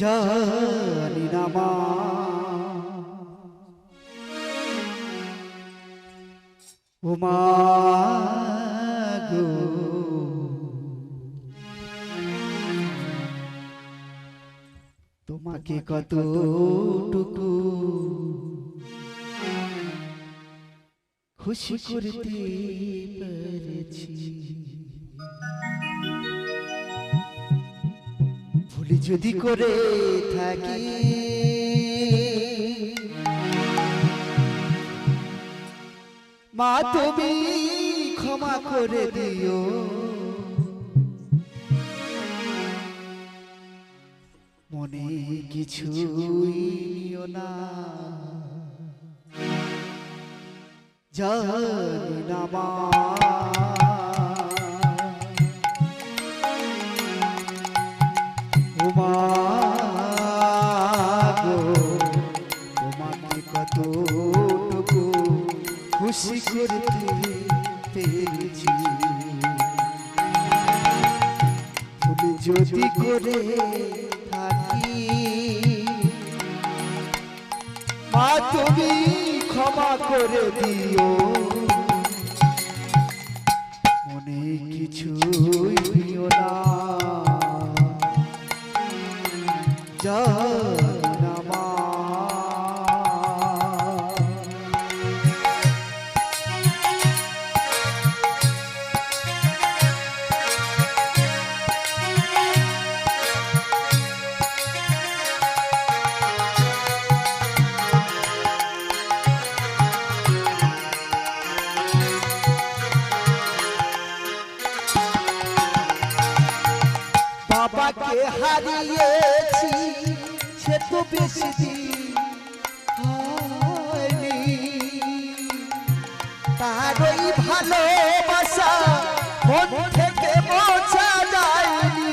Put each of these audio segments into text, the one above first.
জানি না মা। ও মা গো। তোমাকে কতটুকু খুশি করতে পেরেছি। ভুলি যদি করে থাকি, মা তুমি ক্ষমা করে দিও। মনে নিও না। জানি না মা। খুশি করতে পেরেছি ভুল যদি করে থাকি মা তুমি ক্ষমা করে দিও। মনে কিছুই হারিয়েছি, সে তো বেশি দিন তারই ভালোবাসা মন থেকে বোঝা যায়নি।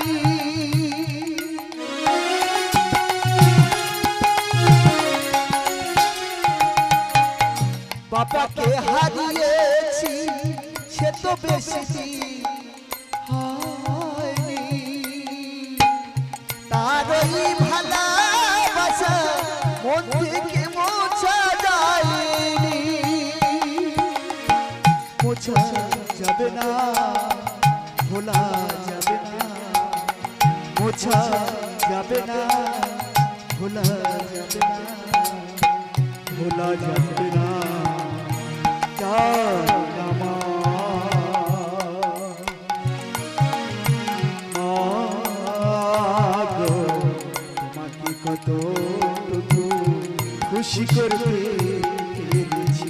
বাবাকে হারিয়েছি, সে তো বেশি দিন তারই ভালোবাসা মন থেকে মোছা যায়নি। না, ভোলা যাবে না। মোছা যাবে না, ভোলা যাবে না, ভোলা যাবে খুশি করতে পেরেছি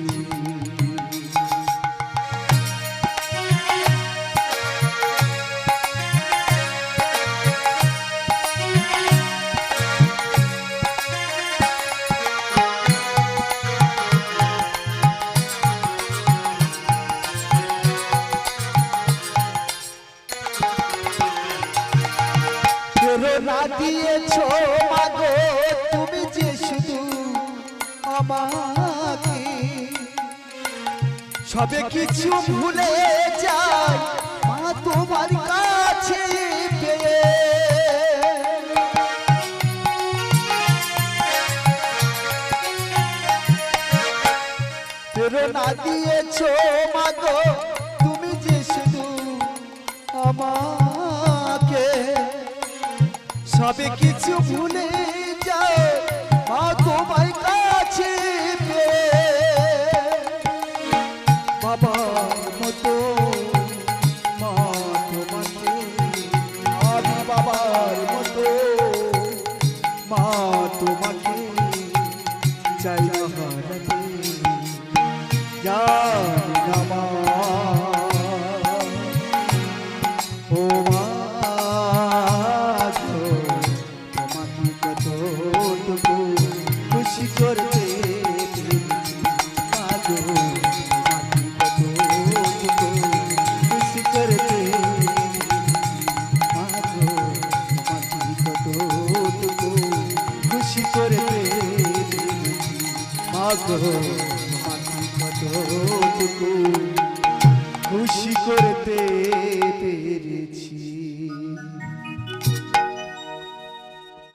প্রেরণা দিয়েছ মাগো তুমি যে শুধু আমাকে সবে কিছু ভুলে যাই মা তোমার কাছে প্রেরণা দিয়েছ মাগো তুমি যে শুধু আমাকে। সবে কিছু ভুলে যাও মা তোমার বাবার মতো মা তোমাকে চাই হারাতে জানি না মা। ও মা তোমাকে কতটুকু খুশি করতে কতটুকু খুশি করতে পেরেছি।